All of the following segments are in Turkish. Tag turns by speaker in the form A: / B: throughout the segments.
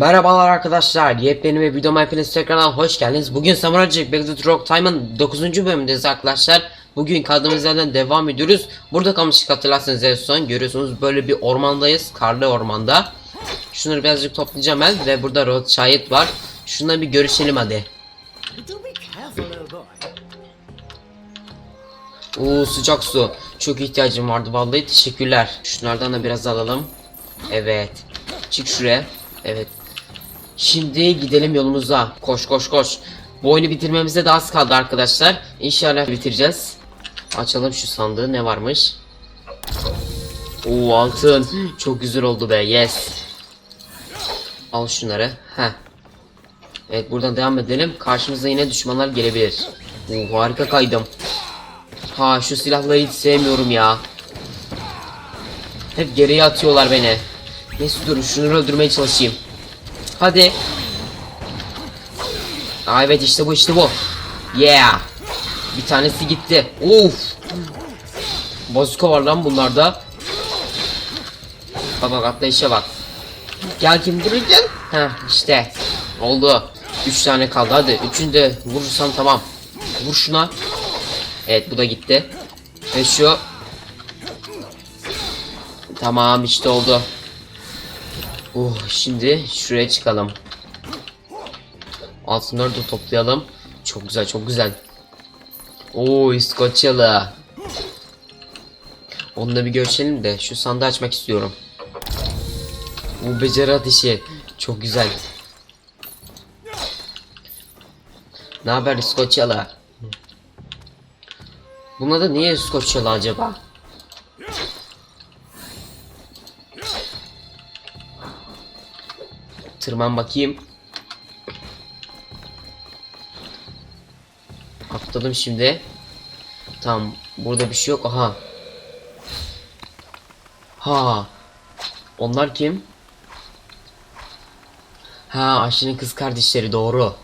A: Merhabalar arkadaşlar. Yepyeni bir videoma hepiniz tekrardan hoş geldiniz. Bugün Samurai Jack Back to the Rock Time'ın 9. bölümündeyiz arkadaşlar. Bugün kaldığımız yerden devam ediyoruz. Burada kalmıştık hatırlarsanız en son. Görüyorsunuz böyle bir ormandayız. Karlı ormanda. Şunları birazcık toplayacağım ben ve burada Rothschild var. Şunları bir görüşelim hadi.
B: Boy.
A: Oo sıcak su. Çok ihtiyacım vardı vallahi teşekkürler. Şunlardan da biraz alalım. Evet. Çık şuraya. Evet. Şimdi gidelim yolumuza. Koş koş koş. Bu oyunu bitirmemize de az kaldı arkadaşlar. İnşallah bitireceğiz. Açalım şu sandığı ne varmış. Oo altın. Çok güzel oldu be. Yes. Al şunları. Heh. Evet buradan devam edelim. Karşımıza yine düşmanlar gelebilir. Oo harika kaydım. Ha şu silahları hiç sevmiyorum ya. Hep geriye atıyorlar beni. Neyse dur şunu öldürmeye çalışayım. Hadi. Aa, evet işte bu işte bu. Yeah. Bir tanesi gitti. Uf. Bazuka var lan bunlarda. Bak bak atlayışa bak. Gel kim gel. Ha işte. Oldu. Üç tane kaldı hadi. Üçünü de vurursam tamam. Vur şuna. Evet bu da gitti. Ve şu Tamam işte oldu. Uh şimdi şuraya çıkalım. Altınları da toplayalım. Çok güzel çok güzel. Oo İskoçyalı. Onunla bir görüşelim de şu sandığı açmak istiyorum. Bu beceri ateşi çok güzel. Ne haber İskoçyalı? Buna da niye İskoçyalı acaba? Tırman bakayım. Atladım şimdi. Tamam. Burada bir şey yok. Aha. Ha. Onlar kim? Ha, Ayşe'nin kız kardeşleri doğru.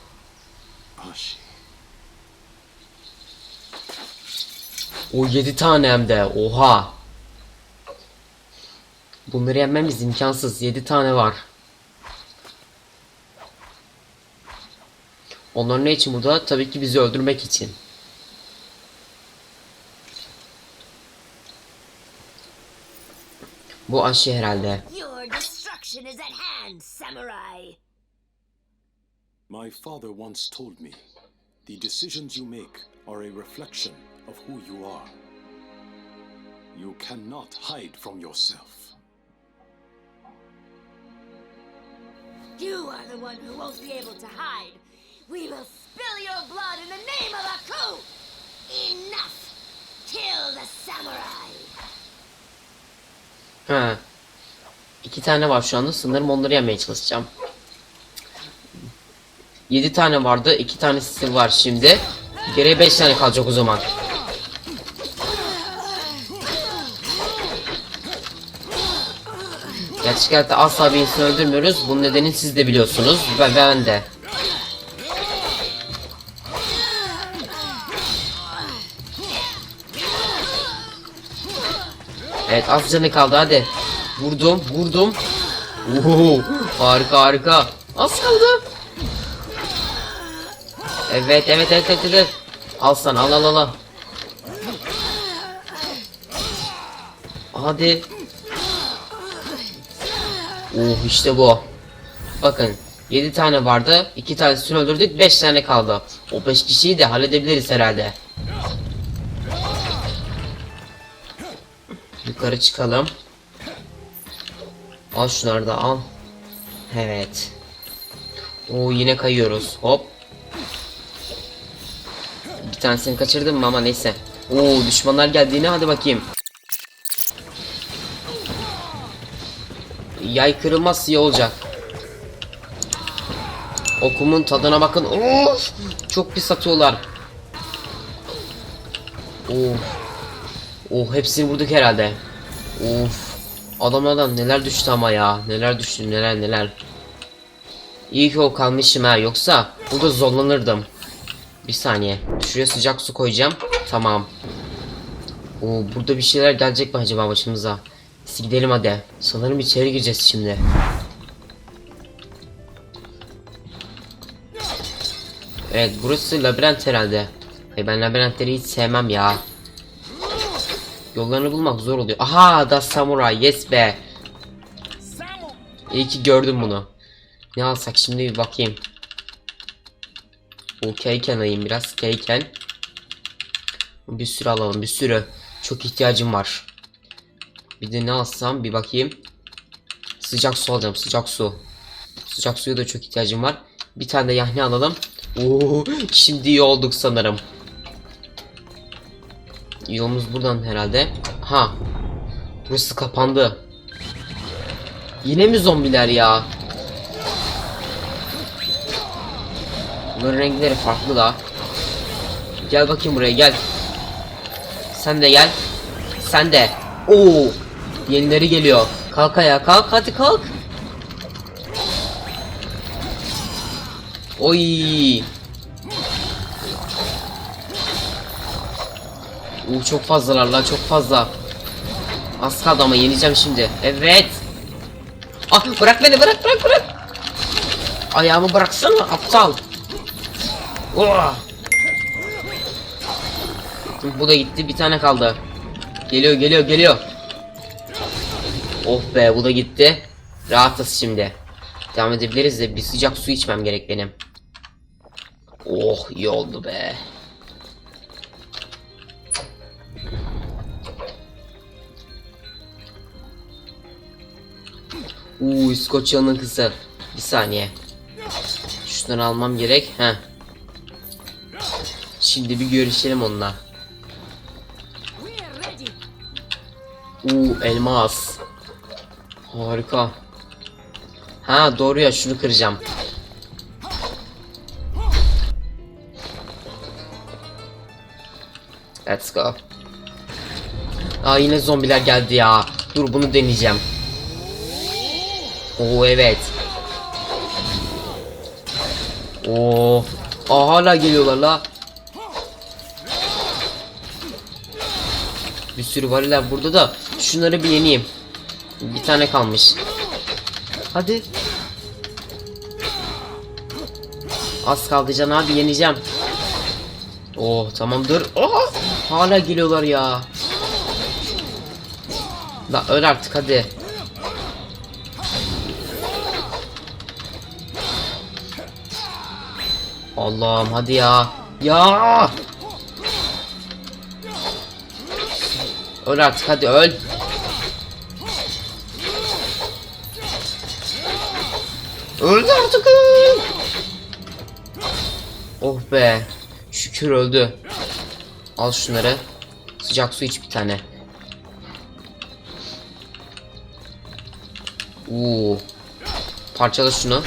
A: O 7 tane hem de. Oha. Bunları yenmemiz imkansız. 7 tane var. Onlar ne için burada? Tabii ki bizi öldürmek için. Bu Ayşe herhalde.
C: My father once told me the decisions you make are a reflection of who you are. You cannot hide from yourself.
D: You are the one who won't be able to hide. We will spill your blood in the name of Aku! Enough! Kill the samurai!
A: Ha. İki tane var şu anda. Sanırım onları yemeye çalışacağım. Yedi tane vardı. iki tanesi var şimdi. Geriye beş tane kalacak o zaman. Gerçek hayatta asla bir insan öldürmüyoruz. Bunun nedenini siz de biliyorsunuz. Ve ben de. Evet az canı kaldı hadi. Vurdum vurdum. Uhu, harika harika. Az kaldı. Evet evet evet evet. evet. Al sana al al al. Hadi. Uh işte bu. Bakın 7 tane vardı. 2 tanesini öldürdük. 5 tane kaldı. O 5 kişiyi de halledebiliriz herhalde. Yukarı çıkalım. Al şunları da al. Evet. Oo yine kayıyoruz. Hop. Bir tanesini kaçırdım ama neyse. Oo düşmanlar geldiğini hadi bakayım. Yay kırılmaz iyi olacak. Okumun tadına bakın. Of! Çok pis atıyorlar. Of. Oh hepsini vurduk herhalde. Of. Adamlardan neler düştü ama ya. Neler düştü neler neler. İyi ki o kalmışım ha yoksa burada zorlanırdım. Bir saniye. Şuraya sıcak su koyacağım. Tamam. Oo burada bir şeyler gelecek mi acaba başımıza? Biz gidelim hadi. Sanırım içeri gireceğiz şimdi. Evet burası labirent herhalde. E ben labirentleri hiç sevmem ya. Yollarını bulmak zor oluyor. Aha da samuray yes be. İyi ki gördüm bunu. Ne alsak şimdi bir bakayım. Bu keyken alayım biraz keyken. Bir sürü alalım bir sürü. Çok ihtiyacım var. Bir de ne alsam bir bakayım. Sıcak su alacağım sıcak su. Sıcak suya da çok ihtiyacım var. Bir tane de yahni alalım. Oo, şimdi iyi olduk sanırım. Yolumuz buradan herhalde. Ha. Burası kapandı. Yine mi zombiler ya? Bunların renkleri farklı da. Gel bakayım buraya gel. Sen de gel. Sen de. Oo! Yenileri geliyor. Kalk ayağa kalk hadi kalk. Oy! Oo, çok fazlalar lan çok fazla. Az kaldı ama yeneceğim şimdi. Evet. Ah bırak beni bırak bırak bırak. Ayağımı bıraksana aptal. Oh. Bu da gitti bir tane kaldı. Geliyor geliyor geliyor. Oh be bu da gitti. Rahatız şimdi. Devam edebiliriz de bir sıcak su içmem gerek benim. Oh iyi oldu be. Uuu İskoçya'nın kızı. Bir saniye. Şunları almam gerek. Heh. Şimdi bir görüşelim onunla. Uuu elmas. Harika. Ha doğru ya şunu kıracağım. Let's go. Aa yine zombiler geldi ya. Dur bunu deneyeceğim. Oo evet. Oo. Aa hala geliyorlar la. Bir sürü variller burada da şunları bir yeneyim. Bir tane kalmış. Hadi. Az kaldı can abi yeneceğim. Oh tamamdır. Oha! Hala geliyorlar ya. La öl artık hadi. Allah'ım hadi ya. Ya! Öl artık hadi öl. Öldü artık. Oh be. Şükür öldü. Al şunları. Sıcak su iç bir tane. Oo. Parçala şunu.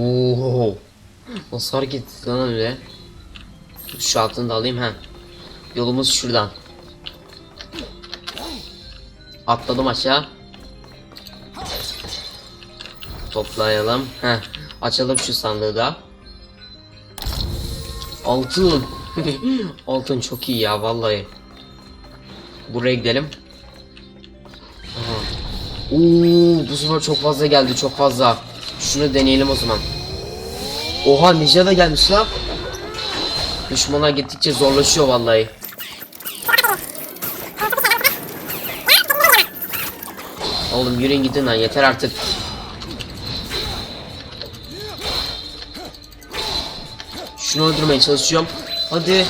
A: Oo. Nasıl hareket lan öyle? Şu altını da alayım ha. Yolumuz şuradan. Atladım aşağı. Toplayalım. Heh. Açalım şu sandığı da. Altın. Altın çok iyi ya vallahi. Buraya gidelim. Aha. Oo, bu sefer çok fazla geldi çok fazla. Şunu deneyelim o zaman. Oha ninja da gelmiş lan. Düşmanlar gittikçe zorlaşıyor vallahi. Oğlum yürüyün gidin lan yeter artık. Şunu öldürmeye çalışıyorum. Hadi.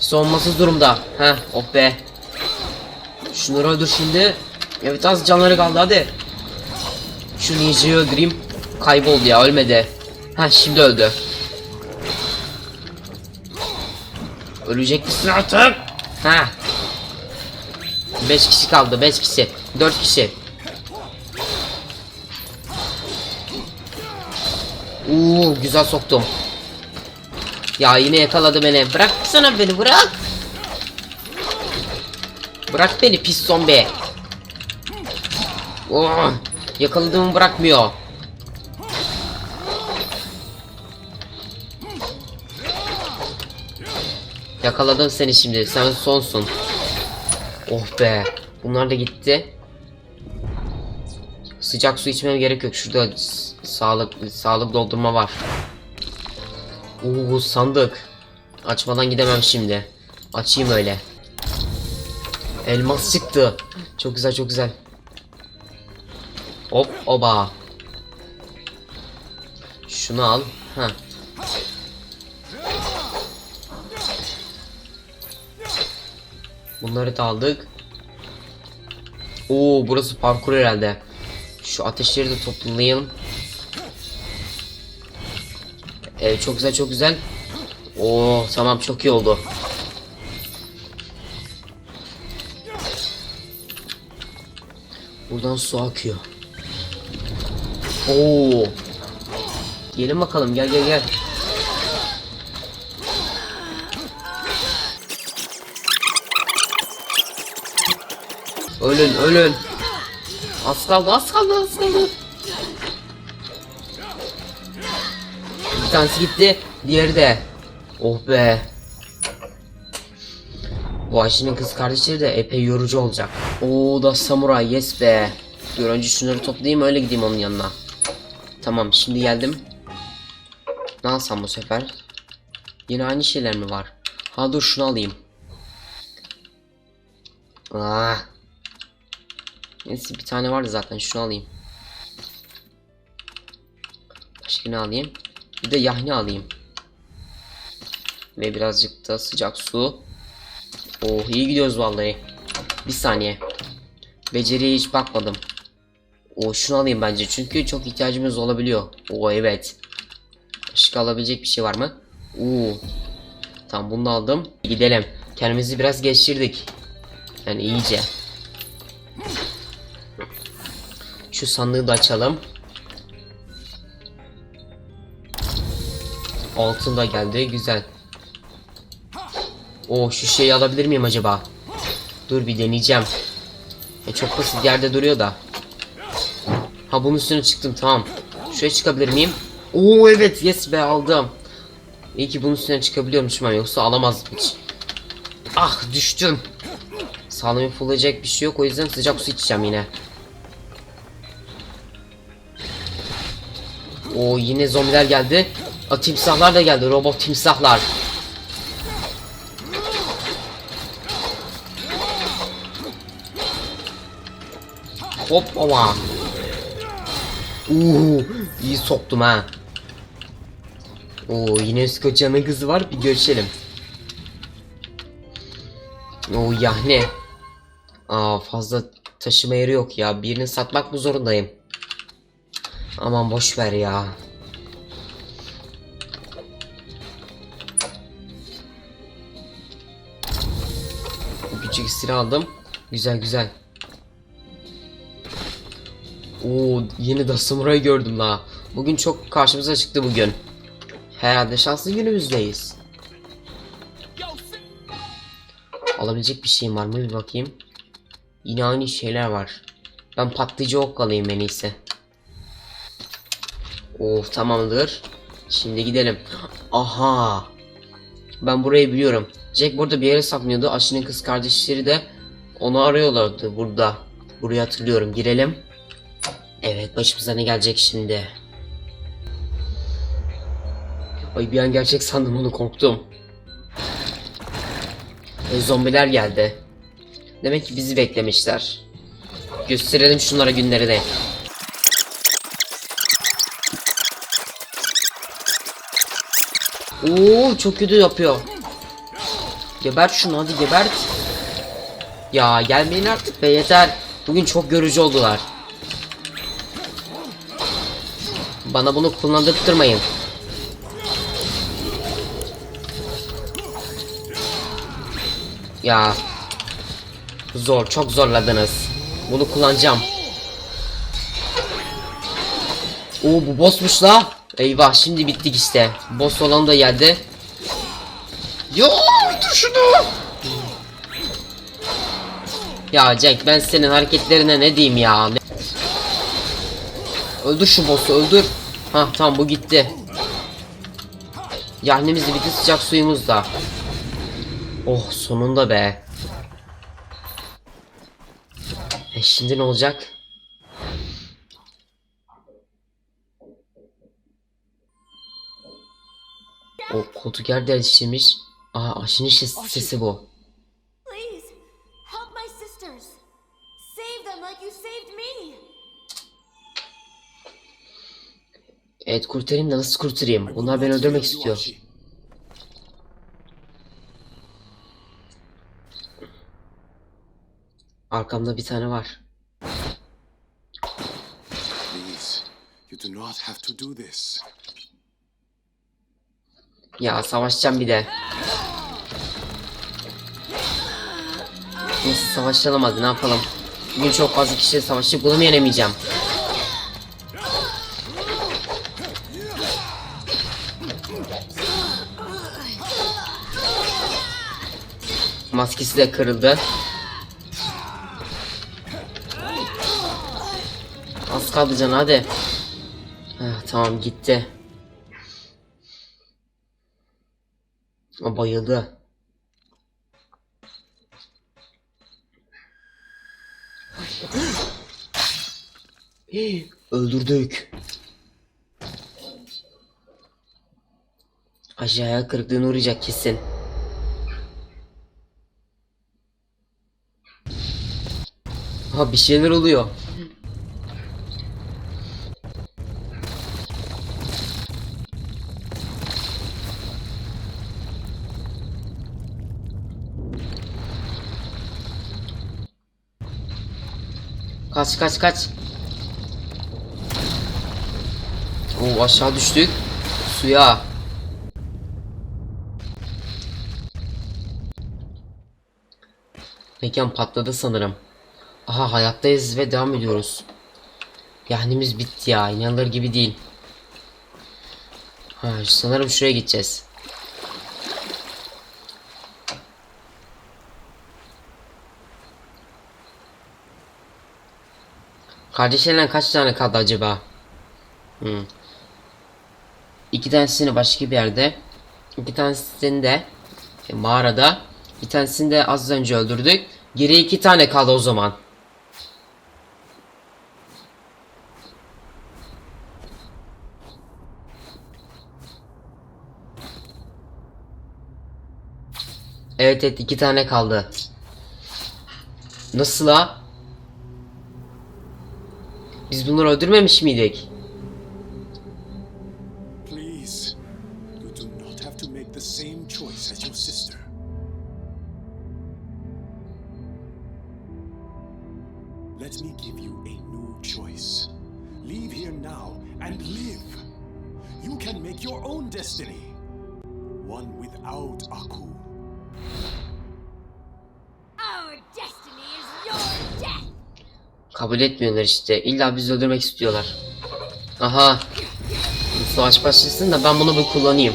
A: Savunmasız durumda. Heh oh be. Şunları öldür şimdi. Evet az canları kaldı hadi. Şu ninja'yı öldüreyim. Kayboldu ya ölmedi. Ha şimdi öldü. Ölecek misin artık? Ha. 5 kişi kaldı 5 kişi. 4 kişi. Uuu güzel soktum. Ya yine yakaladı beni. Bırak sana beni bırak. Bırak beni pis zombi. Oh, yakaladığımı bırakmıyor. Yakaladım seni şimdi. Sen sonsun. Oh be. Bunlar da gitti. Sıcak su içmem gerek yok. Şurada sağlık sağlık doldurma var. Oo sandık. Açmadan gidemem şimdi. Açayım öyle. Elmas çıktı. Çok güzel çok güzel. Hop oba. Şunu al. Ha. Bunları da aldık. Oo burası parkur herhalde. Şu ateşleri de toplayalım. Evet çok güzel çok güzel. Oo tamam çok iyi oldu. Buradan su akıyor. Oo. Gelin bakalım gel gel gel. Ölün ölün. Az kaldı az kaldı az kaldı. Bir tanesi gitti. Diğeri de. Oh be. Bu Ayşe'nin kız kardeşleri de epey yorucu olacak. Oo da samuray yes be. Dur önce şunları toplayayım öyle gideyim onun yanına. Tamam şimdi geldim. Ne alsam bu sefer? Yine aynı şeyler mi var? Ha dur şunu alayım. Ah. Neyse bir tane vardı zaten şunu alayım. Başka ne alayım? Bir de yahni alayım. Ve birazcık da sıcak su. Oh iyi gidiyoruz vallahi. Bir saniye. Beceriye hiç bakmadım. O şunu alayım bence çünkü çok ihtiyacımız olabiliyor. O evet. Başka alabilecek bir şey var mı? Oo. Tamam bunu aldım. Gidelim. Kendimizi biraz geçirdik. Yani iyice. Şu sandığı da açalım. Altın da geldi. Güzel. O şu şeyi alabilir miyim acaba? Dur bir deneyeceğim. E, çok basit yerde duruyor da. Ha bunun üstüne çıktım tamam. Şuraya çıkabilir miyim? Oo evet yes be aldım. İyi ki bunun üstüne çıkabiliyormuşum ben yoksa alamazdım hiç. Ah düştüm. Sağlamı fullayacak bir şey yok o yüzden sıcak su içeceğim yine. O yine zombiler geldi. A timsahlar da geldi robot timsahlar. Hop ama. Uuu iyi soktum ha. Oo yine Skoçya'nın kızı var bir görüşelim. Oo yahne. Aa fazla taşıma yeri yok ya. Birini satmak mı zorundayım? Aman boş ver ya. Küçük iksiri aldım. Güzel güzel. Oo yeni de samuray gördüm la. Bugün çok karşımıza çıktı bugün. Herhalde şanslı günümüzdeyiz. Alabilecek bir şeyim var mı bir bakayım. Yine aynı şeyler var. Ben patlayıcı ok alayım en iyisi. Of tamamdır. Şimdi gidelim. Aha. Ben burayı biliyorum. Jack burada bir yere saklanıyordu. Aşının kız kardeşleri de onu arıyorlardı burada. Burayı hatırlıyorum. Girelim. Evet başımıza ne gelecek şimdi? Ay bir an gerçek sandım onu korktum. E, zombiler geldi. Demek ki bizi beklemişler. Gösterelim şunlara günlerini. Oo çok kötü yapıyor. Gebert şunu hadi gebert. Ya gelmeyin artık be yeter. Bugün çok görücü oldular. Bana bunu kullandırtmayın. Ya zor çok zorladınız. Bunu kullanacağım. Oo bu bossmuş la. Eyvah şimdi bittik işte. Boss olan da geldi. Yo dur şunu. Ya Jack ben senin hareketlerine ne diyeyim ya. Öldür şu boss'u öldür. Ha tamam bu gitti. Yahnemiz de bitti sıcak suyumuz da. Oh sonunda be. E şimdi ne olacak? O koltuk yer değiştirmiş. Aa aşının ses- sesi bu.
D: Please, help my sisters. Save them like you saved me.
A: Evet kurtarayım da nasıl kurtarayım? Bunlar beni öldürmek istiyor. Arkamda bir tane var.
C: Please, you do not have to do this.
A: Ya savaşacağım bir de. Neyse savaşalım hadi ne yapalım. Bugün çok fazla kişiyle savaştık bunu yenemeyeceğim? Maskesi de kırıldı. Az kaldı can hadi. Heh, tamam gitti. O bayıldı. Öldürdük. Aşağıya kırıklığına uğrayacak kesin. Ha bir şeyler oluyor. Kaç kaç kaç. Oo aşağı düştük. Suya. Mekan patladı sanırım. Aha hayattayız ve devam ediyoruz. Yahnimiz bitti ya. inanılır gibi değil. Ha, sanırım şuraya gideceğiz. Kardeşlerinden kaç tane kaldı acaba? Hmm. İki tanesini başka bir yerde. iki tanesini de mağarada. Bir tanesini de az önce öldürdük. Geriye iki tane kaldı o zaman. Evet evet iki tane kaldı. Nasıl ha? Biz bunları öldürmemiş miydik? Kabul etmiyorlar işte. İlla bizi öldürmek istiyorlar. Aha. Savaş başlasın da ben bunu bir kullanayım.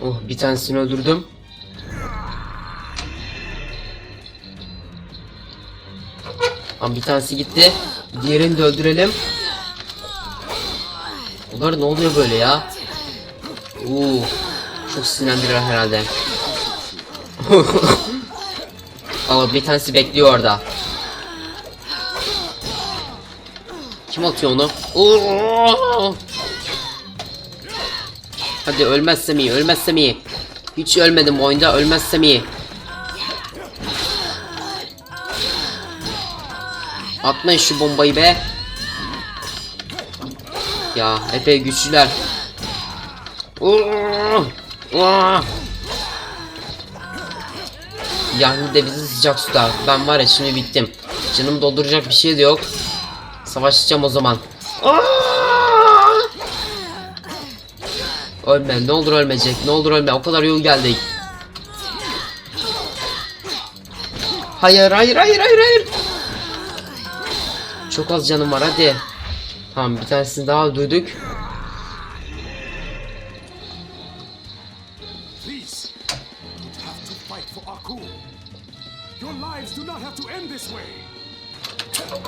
A: Oh bir tanesini öldürdüm. Ama bir tanesi gitti. Diğerini de öldürelim. Bunlar ne oluyor böyle ya? Oo, çok sinirlendiler herhalde. Ama bir tanesi bekliyor orada. Kim atıyor onu? Hadi ölmezsem iyi, ölmezsem iyi. Hiç ölmedim oyunda, ölmezsem iyi. Atmayın şu bombayı be. Ya epey güçlüler. Oo! Aa! Yani de bizi sıcak suda. Ben var ya şimdi bittim. Canım dolduracak bir şey de yok. Savaşacağım o zaman. Aa! Ölme ne olur ölmeyecek ne olur ölme o kadar yol geldik. Hayır hayır hayır hayır hayır. Çok az canım var hadi. Tamam bir tanesini daha duyduk.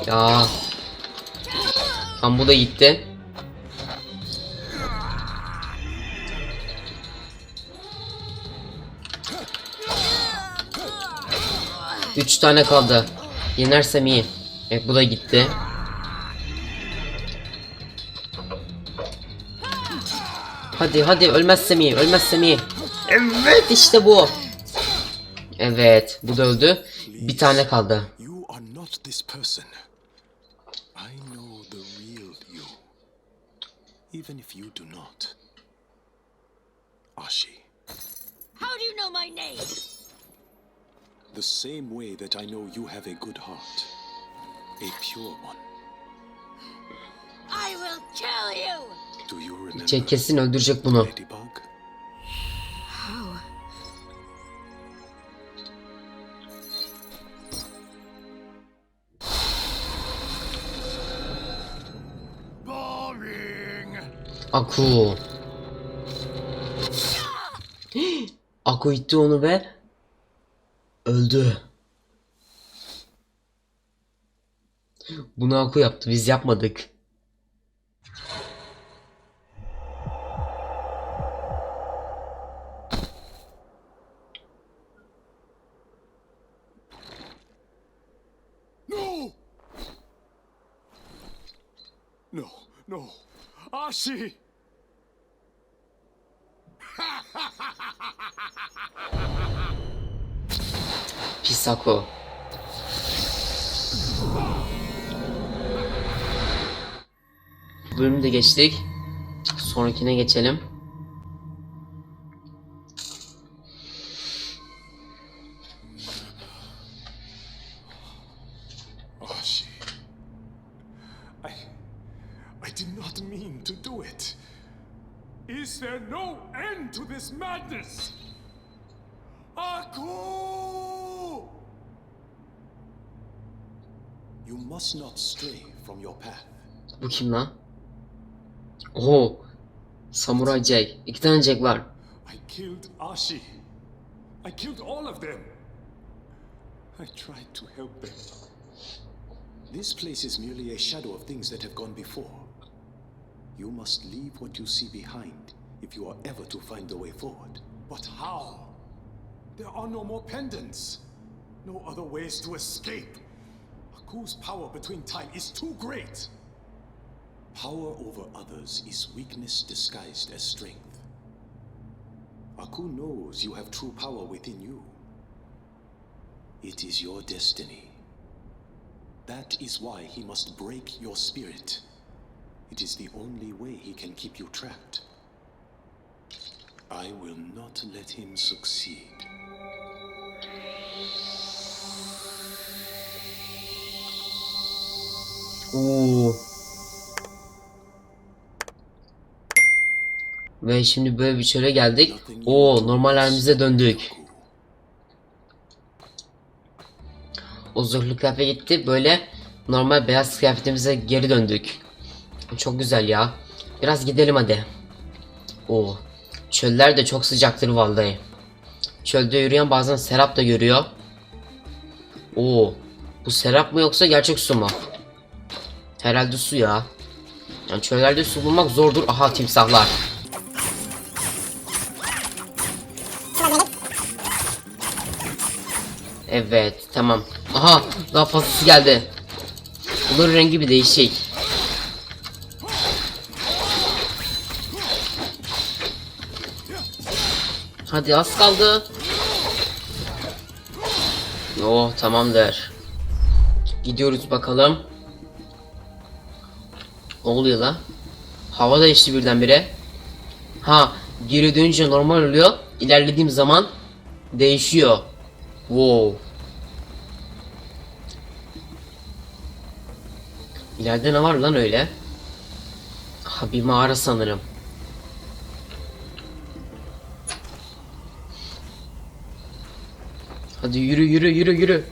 A: Ya. Tam bu da gitti. 3 tane kaldı. Yenersem iyi. Evet bu da gitti. Hadi hadi ölmezsem iyi ölmezsem iyi. Evet işte bu. Evet bu da öldü. Bir tane kaldı.
C: Even if you do not. Ashi,
D: How do you know my name?
C: the same way that I know you have a good heart. A pure one.
D: I will kill you!
A: Şey, kesin öldürecek bunu. Aku. Aku itti onu ve öldü. Bunu Aku yaptı biz yapmadık.
C: Ashi!
A: Pis Aku. Bu bölümü de geçtik. Sonrakine geçelim. Bu kim lan? Oo. Samuray Jack. İki tane Jack var.
E: I killed Ashi. I killed all of them.
C: I tried to help them. This place is merely a shadow of things that have gone before. You must leave what you see behind if you are ever to find the way forward.
E: But how? There are no more pendants. No other ways to escape. Aku's power between time is too great.
C: Power over others is weakness disguised as strength. Aku knows you have true power within you. It is your destiny. That is why he must break your spirit. It is the only way he can keep you trapped. I will not let him succeed.
A: Oo. Ve şimdi böyle bir çöle geldik. Oo normal halimize döndük. O zırhlı kıyafet gitti. Böyle normal beyaz kıyafetimize geri döndük. Çok güzel ya. Biraz gidelim hadi. Oo. Çöller de çok sıcaktır vallahi. Çölde yürüyen bazen serap da görüyor. Oo. Bu serap mı yoksa gerçek su mu? Herhalde su ya. Yani çöllerde su bulmak zordur. Aha timsahlar. Evet tamam. Aha daha fazlası geldi. Bunların rengi bir değişik. Hadi az kaldı. Yo tamamdır. Gidiyoruz bakalım. Ne oluyor la? Hava değişti birdenbire. Ha geri dönünce normal oluyor. İlerlediğim zaman değişiyor. Wow. İleride ne var lan öyle? Ha bir mağara sanırım. Hadi yürü yürü yürü yürü.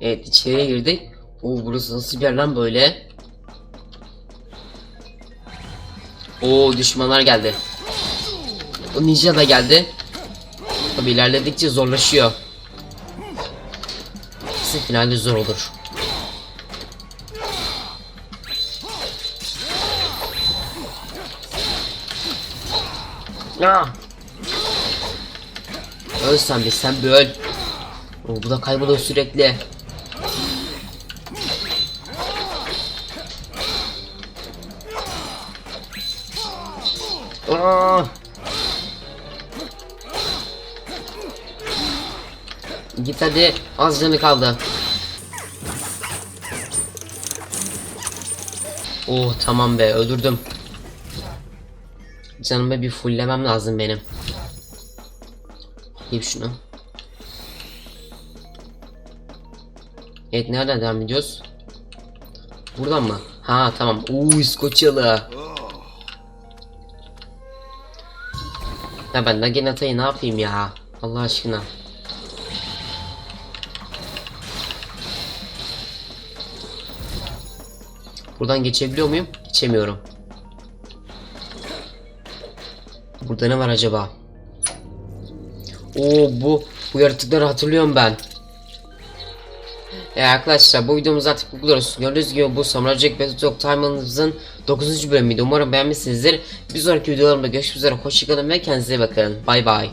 A: Evet içeriye girdik. Oo burası nasıl bir yer lan böyle? Oo düşmanlar geldi. O ninja da geldi. Tabi ilerledikçe zorlaşıyor. Kesin finalde zor olur. Ah! Öl sen bir sen bir öl. Oo, bu da kayboluyor sürekli. Git hadi az canı kaldı. Oh tamam be öldürdüm. Canımı bir fulllemem lazım benim. Yiyip şunu. Evet nereden devam ediyoruz? Buradan mı? Ha tamam. Uuu İskoçyalı. Ya ben Naginata'yı ne yapayım ya? Allah aşkına. Buradan geçebiliyor muyum? Geçemiyorum. Burada ne var acaba? Oo bu bu yaratıkları hatırlıyorum ben. E arkadaşlar bu videomuzu artık buluyoruz. Gördüğünüz gibi bu Samurai Jack Battle Talk Time'ımızın 9. bölümüydü. Umarım beğenmişsinizdir. Bir sonraki videolarımda görüşmek üzere. Hoşçakalın ve kendinize bakın. Bay bay.